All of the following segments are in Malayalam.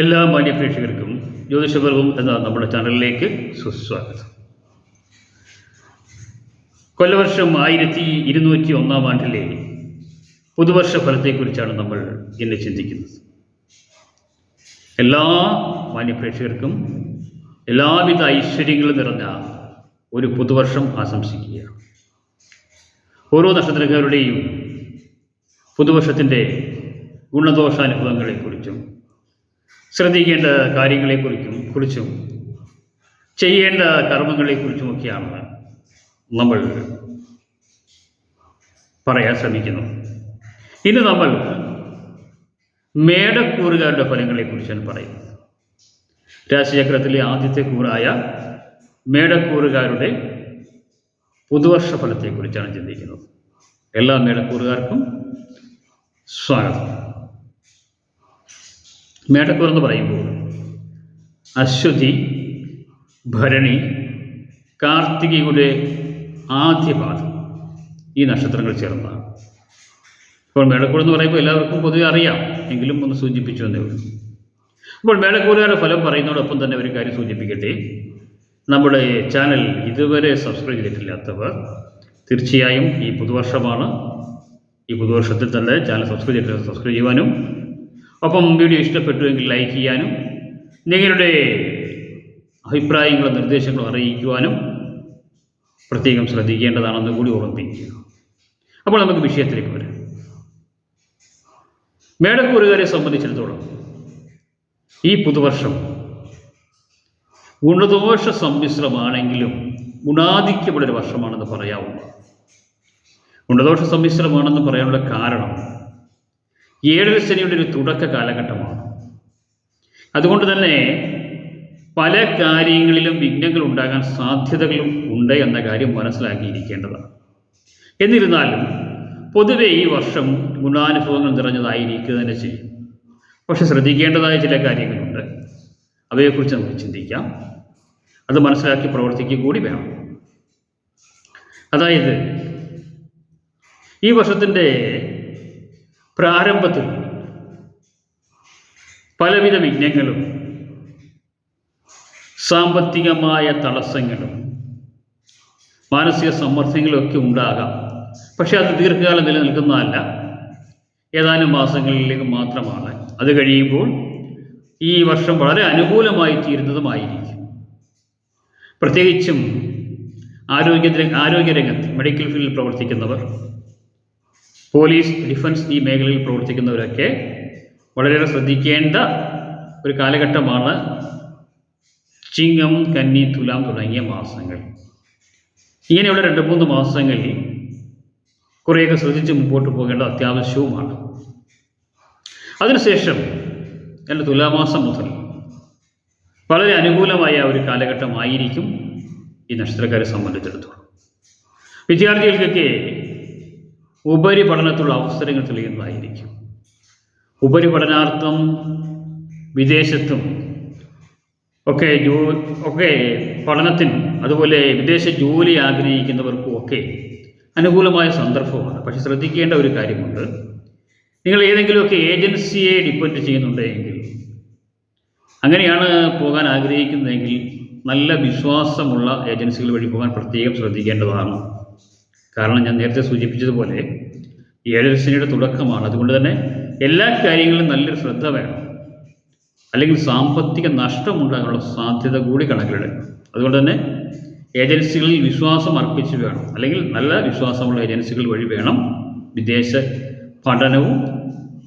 എല്ലാ മാന്യപ്രേക്ഷകർക്കും ജ്യോതിഷപർവം എന്ന നമ്മുടെ ചാനലിലേക്ക് സുസ്വാഗതം. കൊല്ലവർഷം ആയിരത്തി ഇരുന്നൂറ്റി ഒന്നാം ആണ്ടിലെ പുതുവർഷ ഫലത്തെക്കുറിച്ചാണ് നമ്മൾ ഇന്ന് ചിന്തിക്കുന്നത്. എല്ലാ മാന്യപ്രേക്ഷകർക്കും എല്ലാവിധ ഐശ്വര്യങ്ങളും നിറഞ്ഞ ഒരു പുതുവർഷം ആശംസിക്കുക ഓരോ നക്ഷത്രക്കാരുടെയും പുതുവർഷത്തിന്റെ ഗുണദോഷാനുഭവങ്ങളെക്കുറിച്ചും ശ്രദ്ധിക്കേണ്ട കാര്യങ്ങളെക്കുറിച്ചും കുറിച്ചും ചെയ്യേണ്ട കർമ്മങ്ങളെക്കുറിച്ചുമൊക്കെയാണ് നമ്മൾ പറയാൻ ശ്രമിക്കുന്നത്. ഇന്ന് നമ്മൾ മേടക്കൂറുകാരുടെ ഫലങ്ങളെക്കുറിച്ചാണ് പറയുന്നത്. രാശിചക്രത്തിലെ ആദ്യത്തെ കൂറായ മേടക്കൂറുകാരുടെ പുതുവർഷ ഫലത്തെക്കുറിച്ചാണ് ചിന്തിക്കുന്നത്. എല്ലാ മേടക്കൂറുകാർക്കും സ്വാഗതം. മേടക്കൂർ എന്ന് പറയുമ്പോൾ അശ്വതി ഭരണി കാർത്തികയുടെ ആദ്യപാദം ഈ നക്ഷത്രങ്ങൾ ചേർന്നതാണ്. ഇപ്പോൾ മേടക്കൂർ എന്ന് പറയുമ്പോൾ എല്ലാവർക്കും പൊതുവെ അറിയാം എങ്കിലും ഒന്ന് സൂചിപ്പിച്ചു എന്നേ ഉള്ളൂ. അപ്പോൾ മേടക്കൂറുകാരുടെ ഫലം പറയുന്നതോടൊപ്പം തന്നെ ഒരു കാര്യം സൂചിപ്പിക്കട്ടെ. നമ്മുടെ ചാനൽ ഇതുവരെ സബ്സ്ക്രൈബ് ചെയ്തിട്ടില്ലാത്തവർ തീർച്ചയായും ഈ പുതുവർഷമാണ്. ഈ പുതുവർഷത്തിൽ തന്നെ ചാനൽ സബ്സ്ക്രൈബ് ചെയ്തിട്ട് സബ്സ്ക്രൈബ് ചെയ്യുവാനും ഒപ്പം വീഡിയോ ഇഷ്ടപ്പെട്ടുവെങ്കിൽ ലൈക്ക് ചെയ്യാനും നിങ്ങളുടെ അഭിപ്രായങ്ങളും നിർദ്ദേശങ്ങളും അറിയിക്കുവാനും പ്രത്യേകം ശ്രദ്ധിക്കേണ്ടതാണെന്ന് കൂടി ഓർമ്മിപ്പിക്കുക അപ്പോൾ നമുക്ക് വിഷയത്തിലേക്ക് വരാം. മേടക്കൂറുകാരെ സംബന്ധിച്ചിടത്തോളം ഈ പുതുവർഷം ഗുണദോഷ സമ്മിശ്രമാണെങ്കിലും ഗുണാധിക്യമുള്ളൊരു വർഷമാണെന്ന് പറയാവുന്നു ഗുണദോഷ സമ്മിശ്രമാണെന്ന് പറയാനുള്ള കാരണം ഏഴര ശനിയുടെ ഒരു തുടക്ക കാലഘട്ടമാണ്. അതുകൊണ്ട് തന്നെ പല കാര്യങ്ങളിലും വിഘ്നങ്ങൾ ഉണ്ടാകാൻ സാധ്യതകളും ഉണ്ട് എന്ന കാര്യം മനസ്സിലാക്കിയിരിക്കേണ്ടതാണ്. എന്നിരുന്നാലും പൊതുവെ ഈ വർഷം ഗുണാനുഭവങ്ങൾ നിറഞ്ഞതായിരിക്കുക തന്നെ ചെയ്യും പക്ഷെ ശ്രദ്ധിക്കേണ്ടതായ ചില കാര്യങ്ങളുണ്ട്. അവയെക്കുറിച്ച് നമുക്ക് ചിന്തിക്കാം. അത് മനസ്സിലാക്കി പ്രവർത്തിക്കുക കൂടി വേണം. അതായത് ഈ വർഷത്തിന്റെ പ്രാരംഭത്തിൽ പലവിധ വിഘ്നങ്ങളും സാമ്പത്തികമായ തടസ്സങ്ങളും മാനസിക സമ്മർദ്ദങ്ങളും ഒക്കെ ഉണ്ടാകാം. പക്ഷെ അത് ദീർഘകാലം നിലനിൽക്കുന്നതല്ല. ഏതാനും മാസങ്ങളിലേക്ക് മാത്രമാണ്. അത് കഴിയുമ്പോൾ ഈ വർഷം വളരെ അനുകൂലമായി തീരുന്നതുമായിരിക്കും. പ്രത്യേകിച്ചും ആരോഗ്യ ആരോഗ്യരംഗത്ത് മെഡിക്കൽ ഫീൽഡിൽ പ്രവർത്തിക്കുന്നവർ പോലീസ് ഡിഫൻസ് ഈ മേഖലയിൽ പ്രവർത്തിക്കുന്നവരൊക്കെ വളരെയേറെ ശ്രദ്ധിക്കേണ്ട ഒരു കാലഘട്ടമാണ് ചിങ്ങം കന്നി തുലാം തുടങ്ങിയ മാസങ്ങൾ. ഇങ്ങനെയുള്ള രണ്ട് മൂന്ന് മാസങ്ങളിൽ കുറേയൊക്കെ ശ്രദ്ധിച്ച് മുമ്പോട്ട് പോകേണ്ടത് അത്യാവശ്യവുമാണ്. അതിനുശേഷം എന്റെ തുലാമാസം മുതൽ വളരെ അനുകൂലമായ ഒരു കാലഘട്ടമായിരിക്കും ഈ നക്ഷത്രക്കാരെ സംബന്ധിച്ചിടത്തോളം. വിദ്യാർത്ഥികൾക്കൊക്കെ ഉപരിപഠനത്തിലുള്ള അവസരങ്ങൾ തെളിയുന്നതായിരിക്കും. ഉപരിപഠനാർത്ഥം വിദേശത്തും ഒക്കെ ജോ ഒക്കെ പഠനത്തിനും അതുപോലെ വിദേശ ജോലി ആഗ്രഹിക്കുന്നവർക്കും ഒക്കെ അനുകൂലമായ സന്ദർഭമാണ്. പക്ഷെ ശ്രദ്ധിക്കേണ്ട ഒരു കാര്യമുണ്ട്. നിങ്ങൾ ഏതെങ്കിലുമൊക്കെ ഏജൻസിയെ ഡിപ്പെൻഡ് ചെയ്യുന്നുണ്ടെങ്കിൽ അങ്ങനെയാണ് പോകാൻ ആഗ്രഹിക്കുന്നതെങ്കിൽ നല്ല വിശ്വാസമുള്ള ഏജൻസികൾ വഴി പോകാൻ പ്രത്യേകം ശ്രദ്ധിക്കേണ്ടതാണ്. കാരണം ഞാൻ നേരത്തെ സൂചിപ്പിച്ചതുപോലെ ഏഴരശനിയുടെ തുടക്കമാണ്. അതുകൊണ്ട് തന്നെ എല്ലാ കാര്യങ്ങളിലും നല്ലൊരു ശ്രദ്ധ വേണം. അല്ലെങ്കിൽ സാമ്പത്തിക നഷ്ടമുണ്ടാകാനുള്ള സാധ്യത കൂടി കണക്കിലെടുക്കണം. അതുകൊണ്ട് തന്നെ ഏജൻസികളിൽ വിശ്വാസം അർപ്പിച്ച് വേണം. അല്ലെങ്കിൽ നല്ല വിശ്വാസമുള്ള ഏജൻസികൾ വഴി വേണം വിദേശ പഠനവും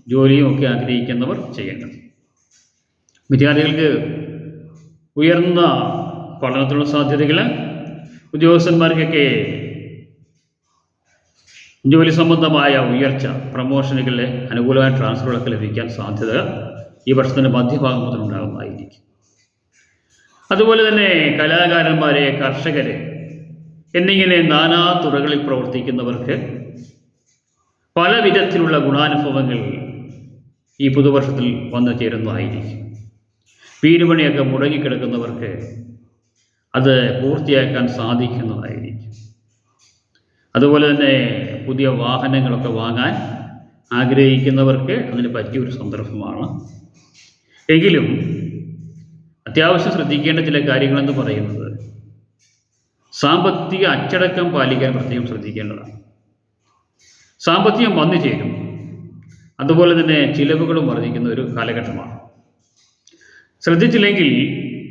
ജോലിയും ഒക്കെ ആഗ്രഹിക്കുന്നവർ ചെയ്യേണ്ടത്. വിദ്യാർത്ഥികൾക്ക് ഉയർന്ന പഠനത്തിനുള്ള സാധ്യതകൾ ഉദ്യോഗസ്ഥന്മാർക്കൊക്കെ ജോലി സംബന്ധമായ ഉയർച്ച പ്രമോഷനുകളിലെ അനുകൂലമായ ട്രാൻസ്ഫറുകളൊക്കെ ലഭിക്കാൻ സാധ്യത ഈ വർഷത്തിന്റെ മധ്യഭാഗം മുതൽ ഉണ്ടാകുന്നതായിരിക്കും അതുപോലെ തന്നെ കലാകാരന്മാരെ കർഷകരെ എന്നിങ്ങനെ നാനാ തുറകളിൽ പ്രവർത്തിക്കുന്നവർക്ക് പല വിധത്തിലുള്ള ഗുണാനുഭവങ്ങൾ ഈ പുതുവർഷത്തിൽ വന്നു ചേരുന്നതായിരിക്കും. വീടുപണിയൊക്കെ മുടങ്ങിക്കിടക്കുന്നവർക്ക് അത് പൂർത്തിയാക്കാൻ സാധിക്കുന്നതായിരിക്കും. അതുപോലെ തന്നെ പുതിയ വാഹനങ്ങളൊക്കെ വാങ്ങാൻ ആഗ്രഹിക്കുന്നവർക്ക് അതിന് പറ്റിയ ഒരു സന്ദർഭമാണ്. എങ്കിലും അത്യാവശ്യം ശ്രദ്ധിക്കേണ്ട ചില കാര്യങ്ങളെന്ന് പറയുന്നത് സാമ്പത്തിക അച്ചടക്കം പാലിക്കാൻ പ്രത്യേകം ശ്രദ്ധിക്കേണ്ടതാണ്. സാമ്പത്തികം വന്നു ചേരും. അതുപോലെ തന്നെ ചിലവുകളും വർദ്ധിക്കുന്ന ഒരു കാലഘട്ടമാണ്. ശ്രദ്ധിച്ചില്ലെങ്കിൽ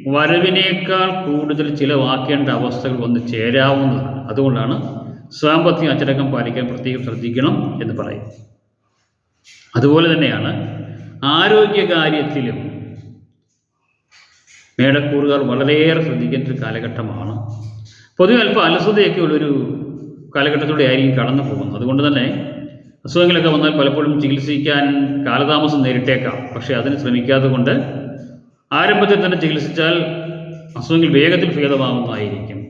വരവിനേക്കാൾ കൂടുതൽ ചിലവാക്കേണ്ട അവസ്ഥകൾ വന്ന് ചേരാവുന്നതാണ്. അതുകൊണ്ടാണ് സാമ്പത്തിക അച്ചടക്കം പാലിക്കാൻ പ്രത്യേകം ശ്രദ്ധിക്കണം എന്ന് പറയും. അതുപോലെ തന്നെയാണ് ആരോഗ്യ കാര്യത്തിലും മേടക്കൂറുകാർ വളരെയേറെ ശ്രദ്ധിക്കേണ്ട ഒരു കാലഘട്ടമാണ്. പൊതുവെ അല്പം അലസതയൊക്കെ ഉള്ളൊരു കാലഘട്ടത്തിലൂടെ ആയിരിക്കും കടന്നു പോകുന്നത്. അതുകൊണ്ട് തന്നെ അസുഖങ്ങളൊക്കെ വന്നാൽ പലപ്പോഴും ചികിത്സിക്കാൻ കാലതാമസം നേരിട്ടേക്കാം. പക്ഷേ അതിന് ശ്രമിക്കാതെ കൊണ്ട് ആരംഭത്തിൽ തന്നെ ചികിത്സിച്ചാൽ അസുഖങ്ങൾ വേഗത്തിൽ ഭേദമാവുന്നതായിരിക്കും.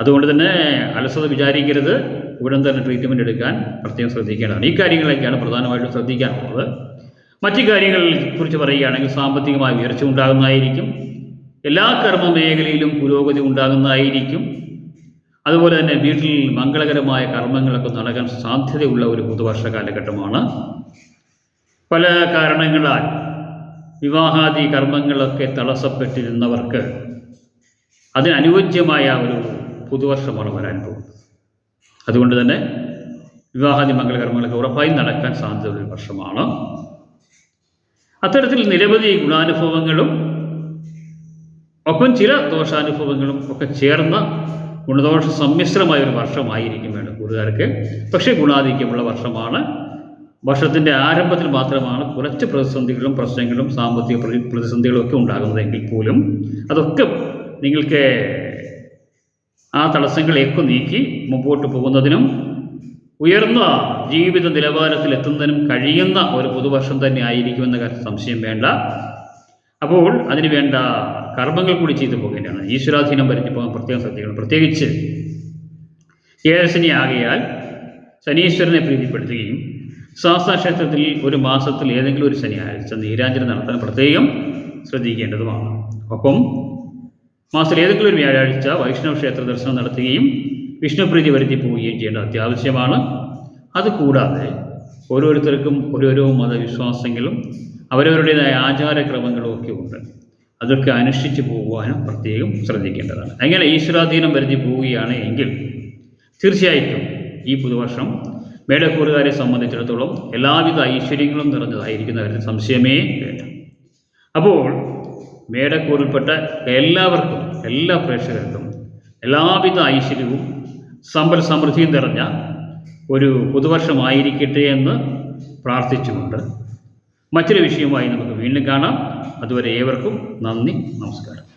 അതുകൊണ്ട് തന്നെ അലസത വിചാരിക്കരുത്. ഉടൻ തന്നെ ട്രീറ്റ്മെന്റ് എടുക്കാൻ പ്രത്യേകം ശ്രദ്ധിക്കേണ്ടതാണ്. ഈ കാര്യങ്ങളൊക്കെയാണ് പ്രധാനമായിട്ടും ശ്രദ്ധിക്കാനുള്ളത് മറ്റു കാര്യങ്ങളെ കുറിച്ച് പറയുകയാണെങ്കിൽ സാമ്പത്തികമായി ഉയർച്ച ഉണ്ടാകുന്നതായിരിക്കും. എല്ലാ കർമ്മ മേഖലയിലും പുരോഗതി ഉണ്ടാകുന്നതായിരിക്കും. അതുപോലെ തന്നെ വീട്ടിൽ മംഗളകരമായ കർമ്മങ്ങളൊക്കെ നടക്കാൻ സാധ്യതയുള്ള ഒരു പുതുവർഷ കാലഘട്ടമാണ്. പല കാരണങ്ങളാൽ വിവാഹാദി കർമ്മങ്ങളൊക്കെ തടസ്സപ്പെട്ടിരുന്നവർക്ക് അതിനനുയോജ്യമായ ഒരു പുതുവർഷമാണ് വരാൻ പോകുന്നത്. അതുകൊണ്ട് തന്നെ വിവാഹാദി മംഗളകർമ്മങ്ങളൊക്കെ ഉറപ്പായും നടക്കാൻ സാധ്യതയുള്ള വർഷമാണ്. അത്തരത്തിൽ നിരവധി ഗുണാനുഭവങ്ങളും ഒപ്പം ചില ദോഷാനുഭവങ്ങളും ഒക്കെ ചേർന്ന ഗുണദോഷ സമ്മിശ്രമായ ഒരു വർഷമായിരിക്കും വേണം കൂറുകാർക്ക് പക്ഷേ ഗുണാധിക്യമുള്ള വർഷമാണ്. വർഷത്തിന്റെ ആരംഭത്തിൽ മാത്രമാണ് കുറച്ച് പ്രതിസന്ധികളും പ്രശ്നങ്ങളും സാമ്പത്തിക പ്രതി പ്രതിസന്ധികളും ഒക്കെ ഉണ്ടാകുന്നതെങ്കിൽ പോലും അതൊക്കെ നിങ്ങൾക്ക് ആ തടസ്സങ്ങളെയൊക്കെ നീക്കി മുമ്പോട്ട് പോകുന്നതിനും ഉയർന്ന ജീവിത നിലവാരത്തിൽ എത്തുന്നതിനും കഴിയുന്ന ഒരു പുതുവർഷം തന്നെ ആയിരിക്കുമെന്ന സംശയം വേണ്ട. അപ്പോൾ അതിന് വേണ്ട കർമ്മങ്ങൾ കൂടി ചെയ്തു പോകേണ്ടതാണ്. ഈശ്വരാധീനം വരുത്തി പോകാൻ പ്രത്യേകം ശ്രദ്ധിക്കണം. പ്രത്യേകിച്ച് ഏഴശനി ആകയാൽ ശനീശ്വരനെ പ്രീതിപ്പെടുത്തുകയും ശാസ്താക്ഷേത്രത്തിൽ ഒരു മാസത്തിൽ ഏതെങ്കിലും ഒരു ശനിയാഴ്ച നീരാഞ്ജനം നടത്താൻ പ്രത്യേകം ശ്രദ്ധിക്കേണ്ടതുമാണ്. ഒപ്പം മാസത്തിൽ ഏതെങ്കിലും ഒരു വ്യാഴാഴ്ച വൈഷ്ണവ ക്ഷേത്ര ദർശനം നടത്തുകയും വിഷ്ണുപ്രീതി വരുത്തി പോവുകയും ചെയ്യേണ്ടത് അത്യാവശ്യമാണ്. അതുകൂടാതെ ഓരോരുത്തർക്കും ഓരോരോ മതവിശ്വാസങ്ങളും അവരവരുടേതായ ആചാരക്രമങ്ങളും ഒക്കെ ഉണ്ട് അതൊക്കെ അനുഷ്ഠിച്ച് പോകുവാനും പ്രത്യേകം ശ്രദ്ധിക്കേണ്ടതാണ്. അങ്ങനെ ഈശ്വരാധീനം വരുത്തി പോവുകയാണ് എങ്കിൽ തീർച്ചയായിട്ടും ഈ പുതുവർഷം മേടക്കൂറുകാരെ സംബന്ധിച്ചിടത്തോളം എല്ലാവിധ ഐശ്വര്യങ്ങളും നിറഞ്ഞതായിരിക്കുന്ന സംശയമേ വേണ്ട. അപ്പോൾ മേടക്കൂറിൽപ്പെട്ട എല്ലാവർക്കും എല്ലാ പ്രേക്ഷകർക്കും എല്ലാവിധ ഐശ്വര്യവും സമ്പൽ സമൃദ്ധിയും നിറഞ്ഞ ഒരു പുതുവർഷമായിരിക്കട്ടെ എന്ന് പ്രാർത്ഥിച്ചുകൊണ്ട് മറ്റൊരു വിഷയമായി നമുക്ക് വീണ്ടും കാണാം. അതുവരെ ഏവർക്കും നന്ദി നമസ്കാരം.